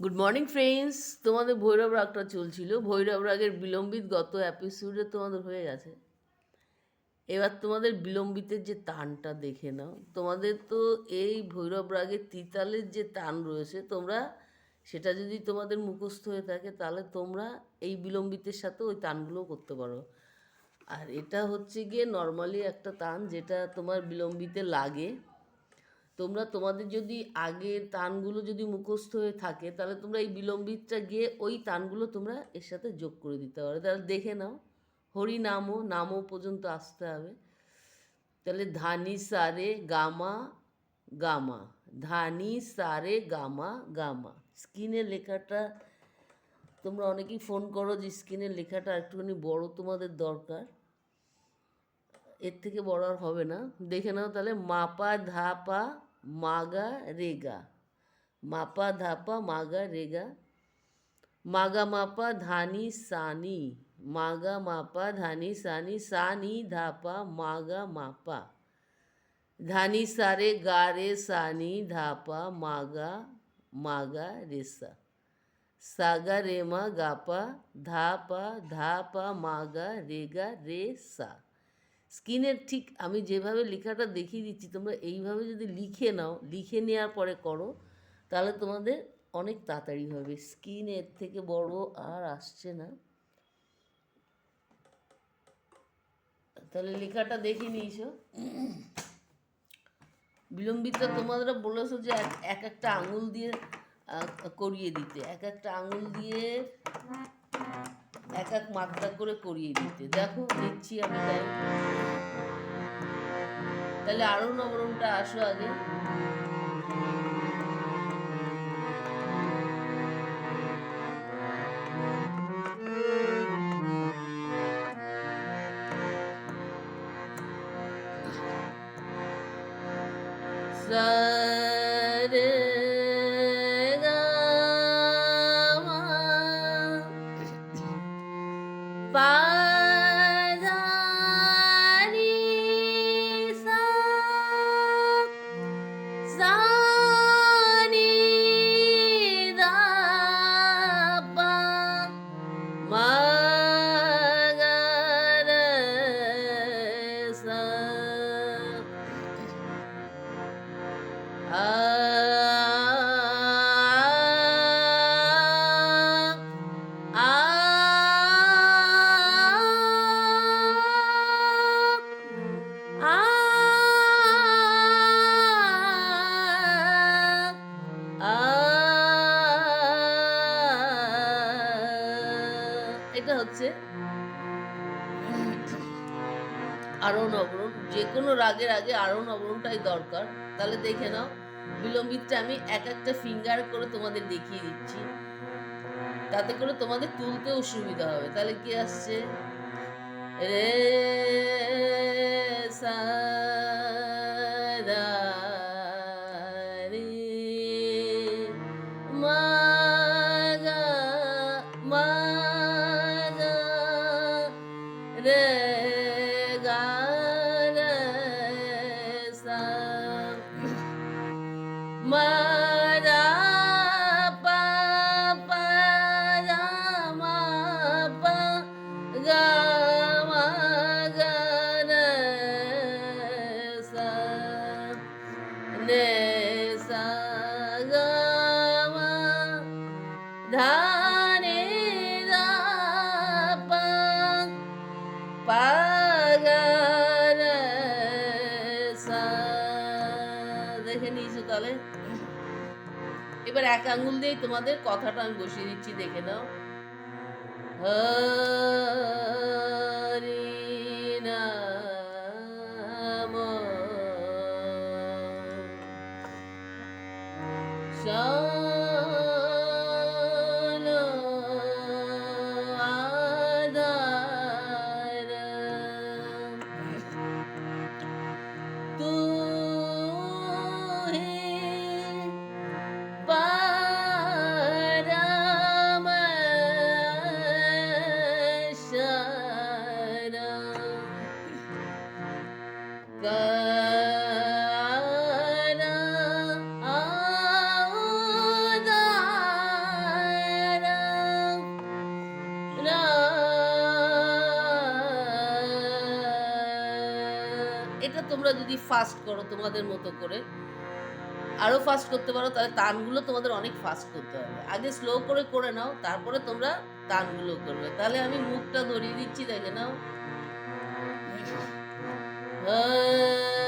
Good morning friends তোমাদের ভৈরব রাগটা চলছিল। ভৈরব রাগের বিলম্বিত গত এপিসোডে তোমাদের হয়ে গেছে। এবার তোমাদের বিলম্বিতের যে টানটা দেখে নাও। তোমাদের তো এই ভৈরব রাগের তিতালের যে টান রয়েছে, তোমরা সেটা যদি তোমাদের মুখস্থ হয়ে থাকে, তাহলে তোমরা এই বিলম্বিতের সাথে ওই টানগুলো করতে পারো। আর এটা হচ্ছে গিয়ে নর্মালি একটা টান যেটা তোমার বিলম্বিতে লাগে। তোমরা তোমাদের যদি আগের তানগুলো যদি মুখস্থ হয়ে থাকে, তাহলে তোমরা এই বিলম্বিতটা গিয়ে ওই তানগুলো তোমরা এর সাথে যোগ করে দিতে পারো। তাহলে দেখে নাও, হরি নামও নামও পর্যন্ত আসতে হবে। তাহলে ধানি সারে গামা গামা, ধানি সারে গামা গামা। স্ক্রিনে লেখাটা তোমরা অনেকেই ফোন করো যে স্ক্রিনের লেখাটা একটুখানি বড় তোমাদের দরকার। এর থেকে বড় আর হবে না। দেখে নাও তাহলে মাপা, ধাপা মাগা রেগা মাপা ধাপা মাগা রেগা মাগা মাপা ধানি সানি মাগা মাপা ধানি সানি সানি ধাপা মাগা মাপা ধানি সারে গা রে সানি ধাপা মাগা মাগা রেসা সাগা রেমা গাপা ধাপা ধাপা মাগা রেগা রে সা স্ক্রিনের ঠিক আমি যেভাবে লেখাটা দেখিয়ে দিচ্ছি, তোমরা এইভাবে যদি লিখে নাও, লিখে নেওয়ার পরে করো, তাহলে তোমাদের অনেক তাড়াতাড়ি হবে। স্ক্রিন এর থেকে বড় আর আসছে না। তাহলে লেখাটা দেখে নিয়েছো। বিলম্বিত, তোমরা বলেছ যে এক একটা আঙুল দিয়ে করিয়ে দিতে। এক একটা আঙুল দিয়ে এক এক মাত্রা করে করিয়ে দিতে। দেখো, দিচ্ছি আমি তাই। তাহলে আরও নবরণটা আসো আগে। সারে হচ্ছে? আরোহণ অবরণ যে কোনো রাগের আগে আরোহণ অবরণটাই দরকার। তাহলে দেখে নাও, বিলম্বিতটা আমি এক একটা ফিঙ্গার করে তোমাদের দেখিয়ে দিচ্ছি। তাতে করে তোমাদের তুলতেও সুবিধা হবে। তাহলে কি আসছে? রে এক আঙুল দিয়ে তোমাদের কথাটা আমি বসিয়ে দিচ্ছি দেখে নাও। হরি তোমরা যদি ফাস্ট করো তোমাদের মতো করে আরও ফাস্ট করতে পারো, তাহলে তানগুলো তোমাদের অনেক ফাস্ট করতে হবে। আগে স্লো করে করে নাও, তারপরে তোমরা তানগুলো করবে। তাহলে আমি মুখটা ধরিয়ে দিচ্ছি, দেখে নাও। হরে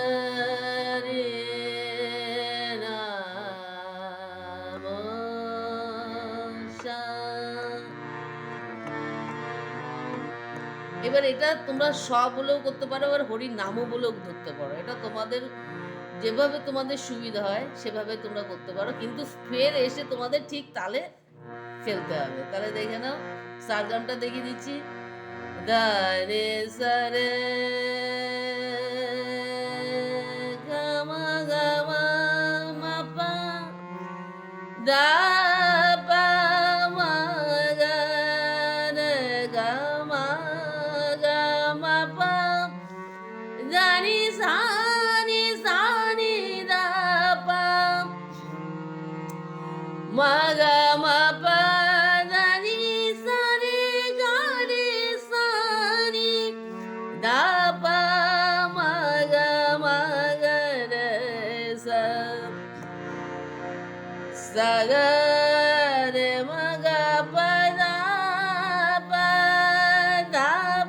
এবার এটা তোমরা স বলেও করতে পারো আর হরির নামও বলেও ধরতে পারো। এটা তোমাদের যেভাবে তোমাদের সুবিধা হয়, সেভাবে তোমরা করতে পারো। কিন্তু ফের এসে তোমাদের ঠিক তালে ফেলতে হবে। তাহলে দেখে নাও সারগামটা দেখিয়ে দিচ্ছি। দা রে সা রে গা মা গা মা মা পা দা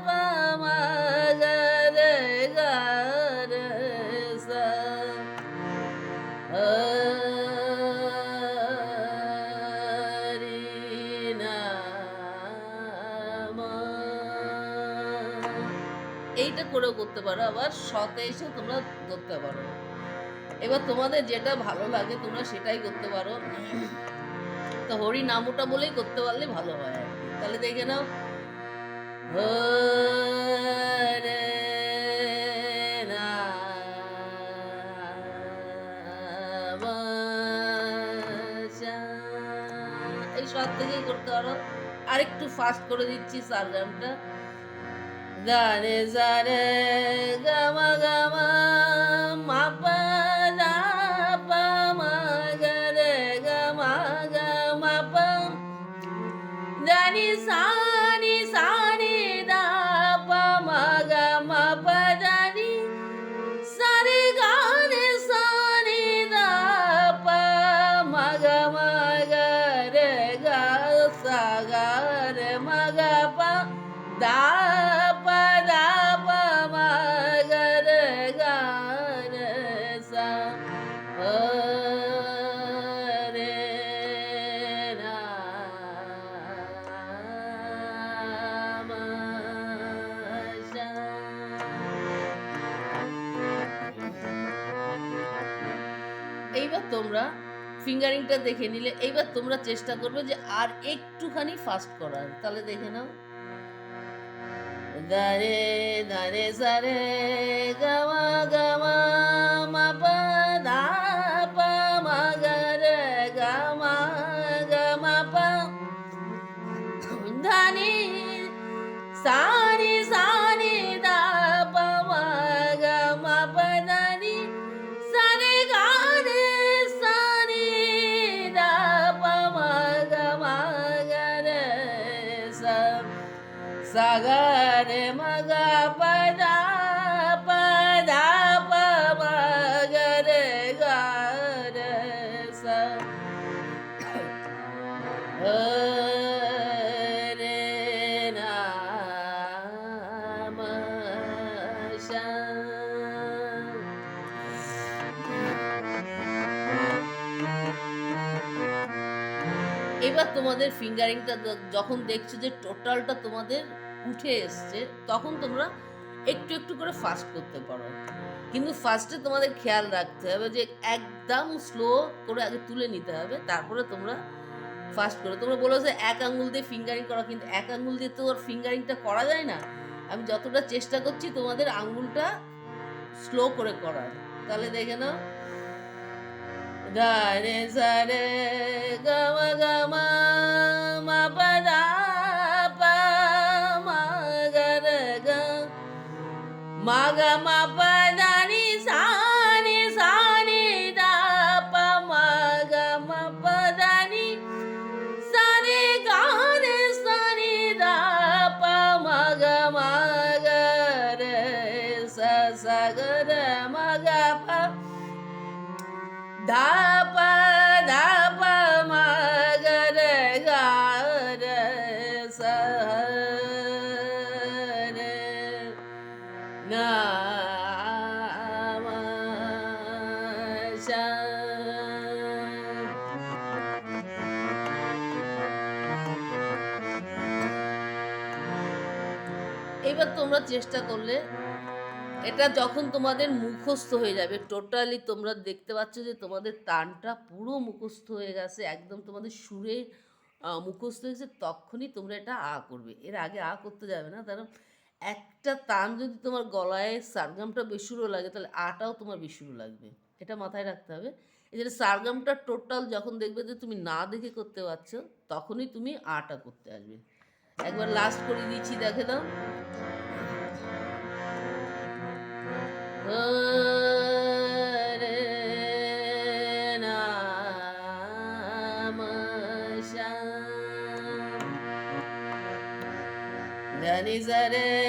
পা মা গা রে রে সা হরি এইটা করেও করতে পারো, আবার সতে এসেও তোমরা করতে পারো। এবার তোমাদের যেটা ভালো লাগে, তোমরা সেটাই করতে পারো। তো হরি নামটা বলেই করতে পারলে ভালো হয় তাহলে দেখে নাও। এই সব থেকেই করতে পারো। আরেকটু ফাস্ট করে দিচ্ছি সারগামটা দানে সারে গামা গামা, মাপা এইবার তোমরা ফিঙ্গারিংটা দেখে নিলে, এইবার তোমরা চেষ্টা করবে যে আর একটুখানি ফাস্ট করার। তাহলে দেখে নাও। দারে দারে সারে গামা গামা মা পা দা পা মা গা রে এবার তোমাদের ফিঙ্গারিংটা যখন দেখছ যে টোটালটা তোমাদের উঠে এসছে, তখন তোমরা একটু একটু করে ফাস্ট করতে পারো। কিন্তু ফার্স্টে তোমাদের খেয়াল রাখতে হবে যে একদম স্লো করে আগে তুলে নিতে হবে, তারপরে তোমরা ফাস্ট করে তোমরা বলো যে এক আঙুল দিয়ে ফিঙ্গারিং করা, কিন্তু এক আঙুল দিয়ে তো ওর ফিঙ্গারিংটা করা যায় না? আমি যতটা চেষ্টা করছি তোমাদের আঙুলটা স্লো করে করার। তাহলে দেখে নাও। গারে সারে গামা গামা মা পাদা পা মা, গা, রে, গা, মা, গা পা চেষ্টা করলে এটা যখন তোমাদের মুখস্থ হয়ে যাবে টোটালি তোমরা দেখতে পাচ্ছ যে তোমাদের তানটা পুরো মুখস্থ হয়ে গেছে, একদম তোমাদের সুরে মুখস্থ হয়েছে তখনই তোমরা এটা আ করবে। এর আগে আ করতে যাবে না, কারণ একটা তান যদি তোমার গলায় সারগামটা বেসুরো লাগে, তাহলে আটাও তোমার বেসুরো লাগবে। এটা মাথায় রাখতে হবে। যে সারগামটা টোটাল যখন দেখবে যে তুমি না দেখে করতে পারছ, তখনই তুমি আটা করতে আসবে। একবার লাস্ট করে দিচ্ছি, দেখে দাও Then he said.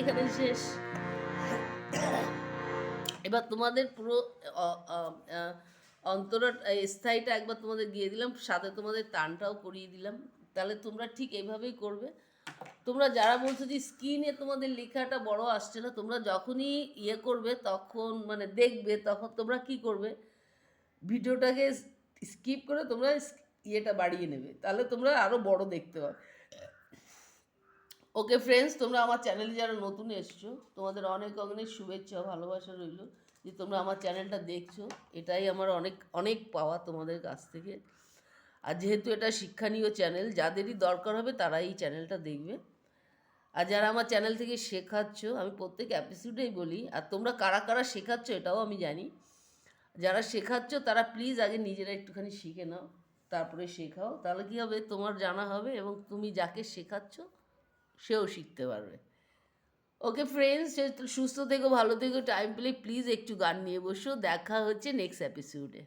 এখানে শেষ। এবার তোমাদের পুরো অন্তর স্থায়ীটা একবার তোমাদের দিয়ে দিলাম, সাথে তোমাদের টানটাও করিয়ে দিলাম। তাহলে তোমরা ঠিক এইভাবেই করবে। তোমরা যারা বলছো যে স্ক্রিনে তোমাদের লেখাটা বড় আসছে না, তোমরা যখনই ইয়ে করবে, তখন মানে দেখবে, তখন তোমরা কি করবে? ভিডিওটাকে স্কিপ করে তোমরা ইয়েটা বাড়িয়ে নেবে। তাহলে তোমরা আরও বড় দেখতে পাবে। ওকে ফ্রেন্ডস তোমরা আমার চ্যানেলে যারা নতুন এসছো, তোমাদের অনেক অনেক শুভেচ্ছা, ভালোবাসা রইল যে তোমরা আমার চ্যানেলটা দেখছ। এটাই আমার অনেক অনেক পাওয়া তোমাদের কাছ থেকে। আর যেহেতু এটা শিক্ষণীয় চ্যানেল যাদেরই দরকার হবে তারা এই চ্যানেলটা দেখবে। আর যারা আমার চ্যানেল থেকে শেখাচ্ছ, আমি প্রত্যেক এপিসোডেই বলি, আর তোমরা কারা কারা শেখাচ্ছ এটাও আমি জানি। যারা শেখাচ্ছ, তারা প্লিজ আগে নিজেরা একটুখানি শিখে নাও, তারপরে শেখাও। তাহলে কী হবে? তোমার জানা হবে এবং তুমি যাকে শেখাচ্ছ সেও শিখতে পারবে। ওকে ফ্রেন্ডস সুস্থ থেকো, ভালো থেকো টাইম পেলে প্লিজ একটু গান নিয়ে বসো। দেখা হচ্ছে নেক্সট এপিসোডে